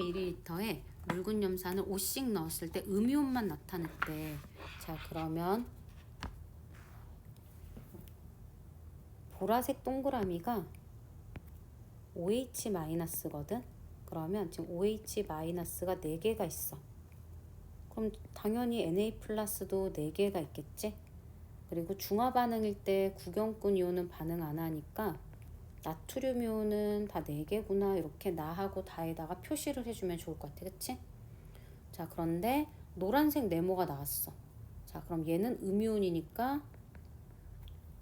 10ml에 묽은 염산을 5씩 넣었을 때 음이온만 나타냈대. 자, 그러면 보라색 동그라미가 OH-거든. 그러면 지금 OH-가 4개가 있어. 그럼 당연히 Na 플러스도 4개가 있겠지? 그리고 중화 반응일 때 구경꾼 이온은 반응 안 하니까 나트륨 이온은 다 4개구나 이렇게 나하고 다에다가 표시를 해주면 좋을 것 같아. 그치? 자 그런데 노란색 네모가 나왔어. 자 그럼 얘는 음이온이니까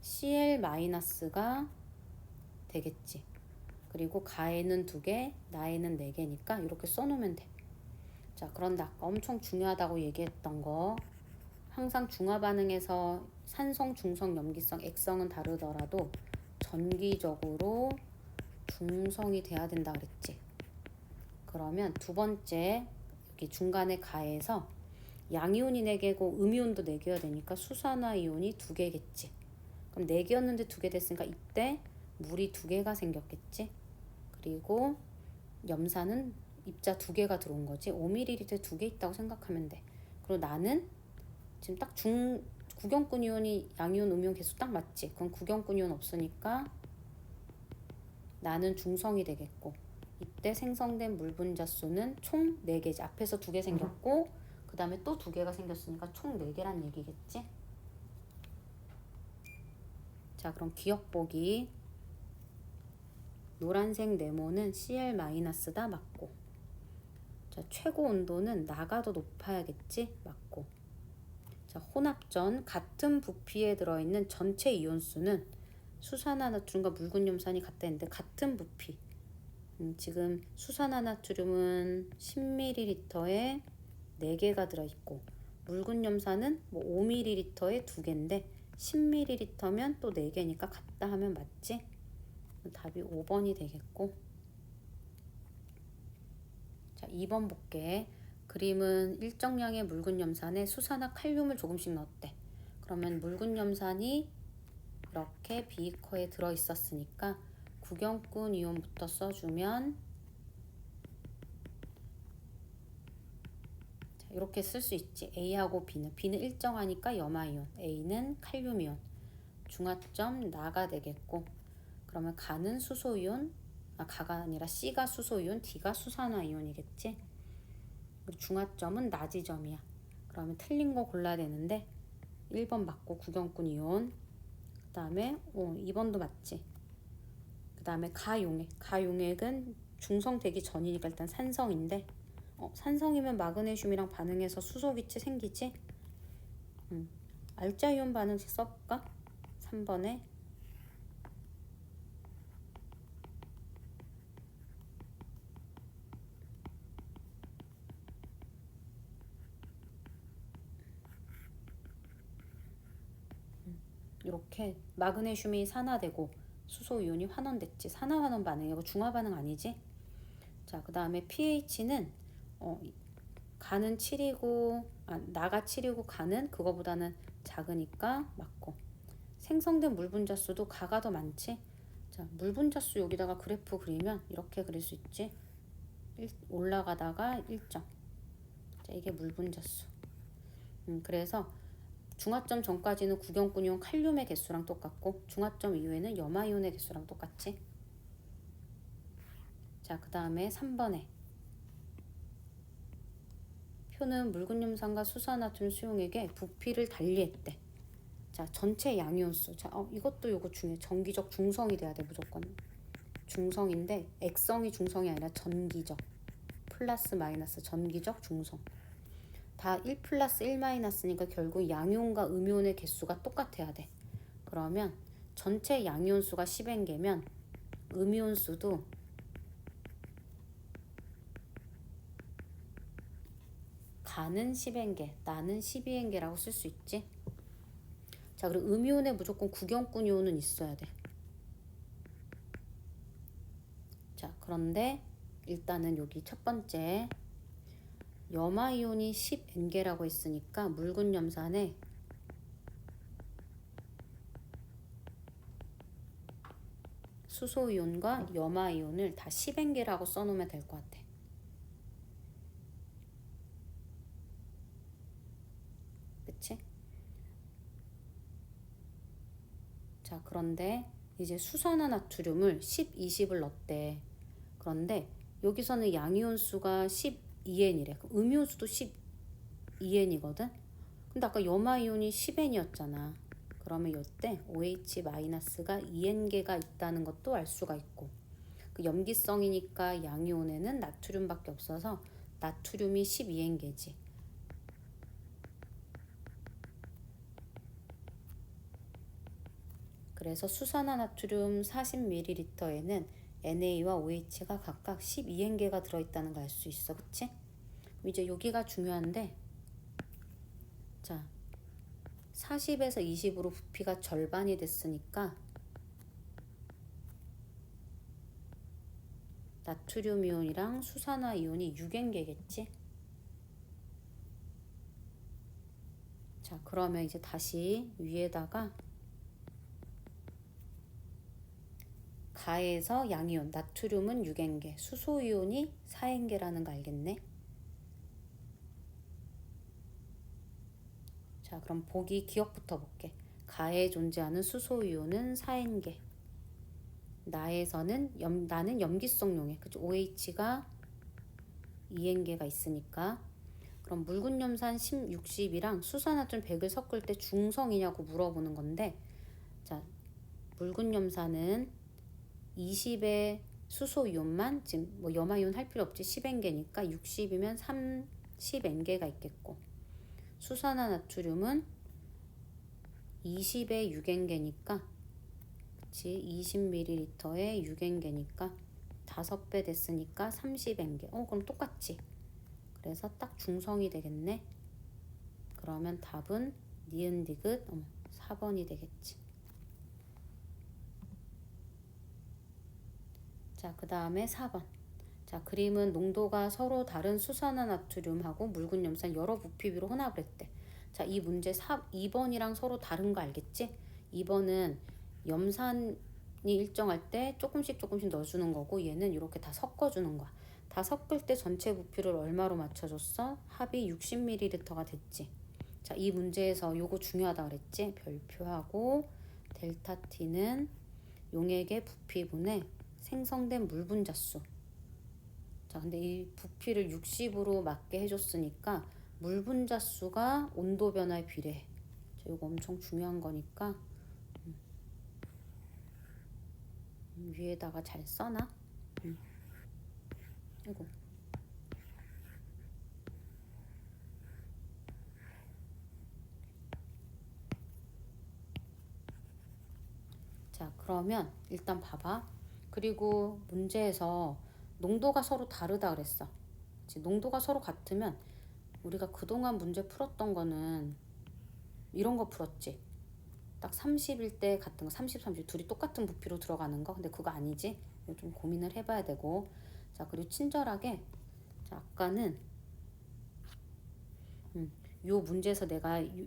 Cl-가 되겠지. 그리고 가에는 2개 나에는 4개니까 이렇게 써놓으면 돼자 그런데 엄청 중요하다고 얘기했던 거 항상 중화 반응에서 산성, 중성, 염기성, 액성은 다르더라도 전기적으로 중성이 돼야 된다 그랬지. 그러면 두 번째 여기 중간에 가해서 양이온이 4개고 음이온도 4개여야 되니까 수산화 이온이 2개겠지. 그럼 4개였는데 2개 됐으니까 이때 물이 2개가 생겼겠지. 그리고 염산은 입자 2개가 들어온 거지. 5ml 2개 있다고 생각하면 돼. 그리고 나는 지금 딱 중 구경꾼 이온이 양이온, 음이온 개수 딱 맞지? 그럼 구경꾼 이온 없으니까 나는 중성이 되겠고 이때 생성된 물 분자 수는 총 4개지. 앞에서 2개 생겼고 그 다음에 또 2개가 생겼으니까 총 4개란 얘기겠지? 자 그럼 기억 보기 노란색 네모는 Cl-다 맞고 자 최고 온도는 나가 더 높아야겠지? 맞고 자, 혼합전 같은 부피에 들어있는 전체 이온수는 수산화나트륨과 묽은 염산이 같다 했는데 같은 부피. 음, 지금 수산화나트륨은 10ml에 4개가 들어있고 묽은 염산은 뭐 5ml에 2개인데 10ml면 또 4개니까 같다 하면 맞지? 답이 5번이 되겠고. 자 2번 볼게 그림은 일정량의 묽은 염산에 수산화 칼륨을 조금씩 넣었대. 그러면 묽은 염산이 이렇게 비커에 들어 있었으니까 구경꾼 이온부터 써주면 자, 이렇게 쓸 수 있지. A하고 B는 B는 일정하니까 염화이온, A는 칼륨이온. 중화점 나가 되겠고 그러면 가는 수소이온 아 가가 아니라 C가 수소이온, D가 수산화이온이겠지. 중화점은 나지점이야. 그러면 틀린 거 골라야 되는데 1번 맞고 구경꾼 이온 그 다음에 어, 2번도 맞지. 그 다음에 가용액. 가용액은 중성되기 전이니까 일단 산성인데 어, 산성이면 마그네슘이랑 반응해서 수소기체 생기지? 음. 알자이온 반응식 써볼까? 3번에 이렇게 마그네슘이 산화되고 수소 이온이 환원됐지. 산화 환원 반응이고 중화 반응 아니지? 자, 그 다음에 pH는 어, 가는 7이고 아, 나가 7이고 가는 그거보다는 작으니까 맞고 생성된 물 분자 수도 가가 더 많지. 자, 물 분자 수 여기다가 그래프 그리면 이렇게 그릴 수 있지. 일, 올라가다가 일정. 자, 이게 물 분자 수. 음, 그래서 중화점 전까지는 구경꾼이온 칼륨의 개수랑 똑같고 중화점 이후에는 염화이온의 개수랑 똑같지. 자, 그 다음에 3번에 표는 묽은 염산과 수산화튠 수용액의 부피를 달리했대. 자, 전체 양이온수. 자, 어, 이것도 요거 중요해. 전기적 중성이 돼야 돼, 무조건. 중성인데 액성이 중성이 아니라 전기적. 플러스 마이너스 전기적 중성. 다 1 플러스 1 마이너스니까 결국 양이온과 음이온의 개수가 똑같아야 돼. 그러면 전체 양이온 수가 10N개면 음이온 수도 가는 10N개, 나는 12N개라고 쓸 수 있지. 자, 그리고 음이온에 무조건 구경꾼 이온은 있어야 돼. 자, 그런데 일단은 여기 첫 번째 염화이온이 10N개라고 있으니까 묽은 염산에 수소이온과 염화이온을 다 10N개라고 써놓으면 될 것 같아. 그치? 자, 그런데 이제 수산화 나트륨을 10, 20을 넣었대. 그런데 여기서는 양이온 수가 10, 12N이래. 음이온수도 12N이거든. 근데 아까 염화이온이 10N이었잖아. 그러면 이때 OH-가 2N개가 있다는 것도 알 수가 있고 그 염기성이니까 양이온에는 나트륨밖에 없어서 나트륨이 12N개지. 그래서 수산화 나트륨 40ml에는 NA와 OH가 각각 12N개가 들어있다는 걸 알 수 있어. 그치? 이제 여기가 중요한데 자 40에서 20으로 부피가 절반이 됐으니까 나트륨 이온이랑 수산화 이온이 6N개겠지? 자 그러면 이제 다시 위에다가 가에서 양이온, 나트륨은 6N개, 수소이온이 4N개라는 거 알겠네? 자, 그럼 보기 기억부터 볼게. 가에 존재하는 수소이온은 4N개. 나에서는 염, 나는 염기성 용해. 그죠? OH가 2N개가 있으니까. 그럼 묽은 염산 10, 60이랑 수산화점 100을 섞을 때 중성이냐고 물어보는 건데 자, 묽은 염산은 20의 수소이온만 지금 뭐 염화이온 할 필요 없지 10N개니까 60이면 30N개가 있겠고 수산화 나트륨은 20의 6N개니까 그치? 20ml에 6N개니까 5배 됐으니까 30N개. 어 그럼 똑같지? 그래서 딱 중성이 되겠네. 그러면 답은 니은 디귿 어, 4번이 되겠지 자, 그 다음에 4번. 자, 그림은 농도가 서로 다른 수산화 나트륨하고 묽은 염산 여러 부피비로 혼합을 했대. 자, 이 문제 4, 2번이랑 서로 다른 거 알겠지? 2번은 염산이 일정할 때 조금씩 조금씩 넣어주는 거고 얘는 이렇게 다 섞어주는 거야. 다 섞을 때 전체 부피를 얼마로 맞춰줬어? 합이 60ml가 됐지. 자, 이 문제에서 요거 중요하다 그랬지? 별표하고 델타 T는 용액의 부피분의 생성된 물 분자 수. 자, 근데 이 부피를 60으로 맞게 해줬으니까 물 분자 수가 온도 변화에 비례해. 자, 이거 엄청 중요한 거니까 음. 음, 위에다가 잘 써놔. 음. 아이고. 자, 그러면 일단 봐봐. 그리고 문제에서 농도가 서로 다르다 그랬어. 농도가 서로 같으면 우리가 그동안 문제 풀었던 거는 이런 거 풀었지. 딱 30일 때 같은 거 30, 30 둘이 똑같은 부피로 들어가는 거. 근데 그거 아니지. 좀 고민을 해봐야 되고. 자 그리고 친절하게 자, 아까는 음, 요 문제에서 내가 요.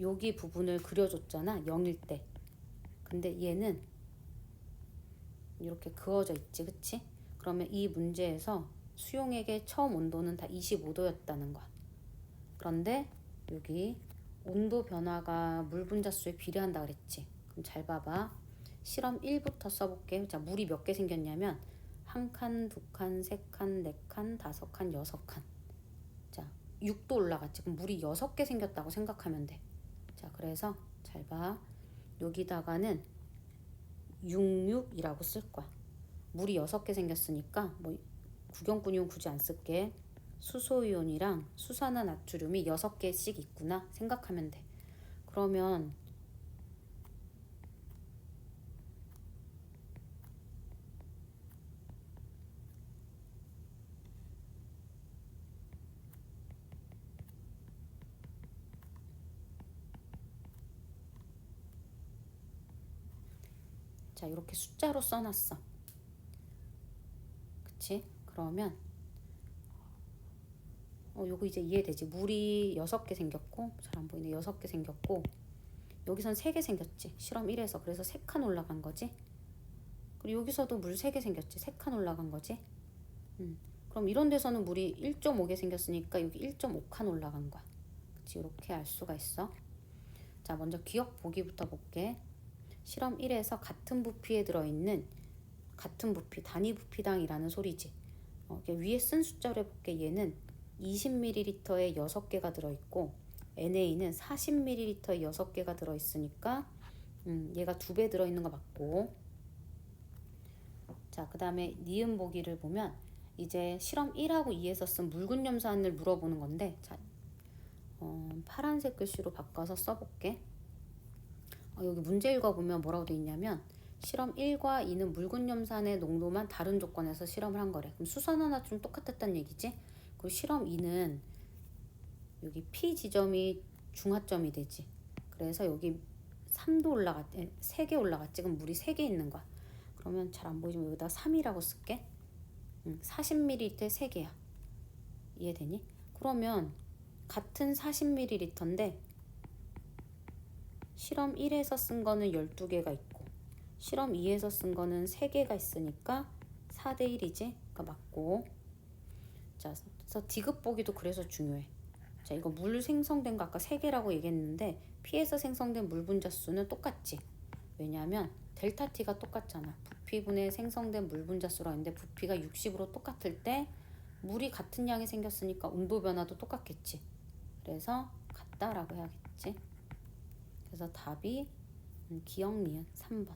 여기 부분을 그려줬잖아. 0일 때. 근데 얘는 이렇게 그어져 있지, 그치? 그러면 이 문제에서 수용액의 처음 온도는 다 25도였다는 거야. 그런데 여기 온도 변화가 물 분자수에 비례한다 그랬지. 그럼 잘 봐봐. 실험 1부터 써볼게. 자, 물이 몇 개 생겼냐면 한 칸, 두 칸, 세 칸, 네 칸, 다섯 칸, 여섯 칸. 자, 6도 올라갔지. 그럼 물이 여섯 개 생겼다고 생각하면 돼. 자, 그래서 잘 봐. 여기다가는 66이라고 쓸 거야. 물이 6개 생겼으니까 뭐 구경꾼이온 굳이 안 쓸게. 수소이온이랑 수산화 나트륨이 6개씩 있구나 생각하면 돼. 그러면 자, 이렇게 숫자로 써놨어. 그치? 그러면 어, 요거 이제 이해되지? 물이 여섯 개 생겼고 잘 안 보이네. 여섯 개 생겼고 여기선 세개 생겼지. 실험 1에서. 그래서 세칸 올라간 거지. 그리고 여기서도 물세개 생겼지. 세칸 올라간 거지. 음. 그럼 이런 데서는 물이 1.5개 생겼으니까 여기 1.5칸 올라간 거야. 그치? 이렇게 알 수가 있어. 자, 먼저 기억 보기부터 볼게. 실험 1에서 같은 부피에 들어있는 같은 부피, 단위 부피당이라는 소리지. 어, 위에 쓴 숫자로 해볼게. 얘는 20ml에 6개가 들어있고 NA는 40ml에 6개가 들어있으니까 음, 얘가 두 배 들어있는 거 맞고 자, 그 다음에 니은 보기를 보면 이제 실험 1하고 2에서 쓴 묽은 염산을 물어보는 건데 자, 어, 파란색 글씨로 바꿔서 써볼게. 어, 여기 문제 읽어보면 뭐라고 돼 있냐면 실험 1과 2는 묽은 염산의 농도만 다른 조건에서 실험을 한 거래. 그럼 수선 하나 좀 똑같았단 얘기지? 그리고 실험 2는 여기 P 지점이 중하점이 되지. 그래서 여기 3도 올라갔, 3개 올라갔지. 그럼 물이 3개 있는 거야. 그러면 잘 안 보이지만 여기다 3이라고 쓸게. 응, 40ml에 3개야. 이해되니? 그러면 같은 40ml인데 실험 1에서 쓴 거는 12개가 있고 실험 2에서 쓴 거는 3개가 있으니까 4대 1이지? 그러니까 맞고 자, 그래서 디귿 보기도 그래서 중요해. 자, 이거 물 생성된 거 아까 3개라고 얘기했는데 P에서 생성된 물 분자 수는 똑같지. 왜냐하면 델타 T가 똑같잖아. 부피분에 생성된 물 분자 수라 했는데 부피가 60으로 똑같을 때 물이 같은 양이 생겼으니까 온도 변화도 똑같겠지. 그래서 같다라고 해야겠지. 그래서 답이 음, 기억 니은 3번.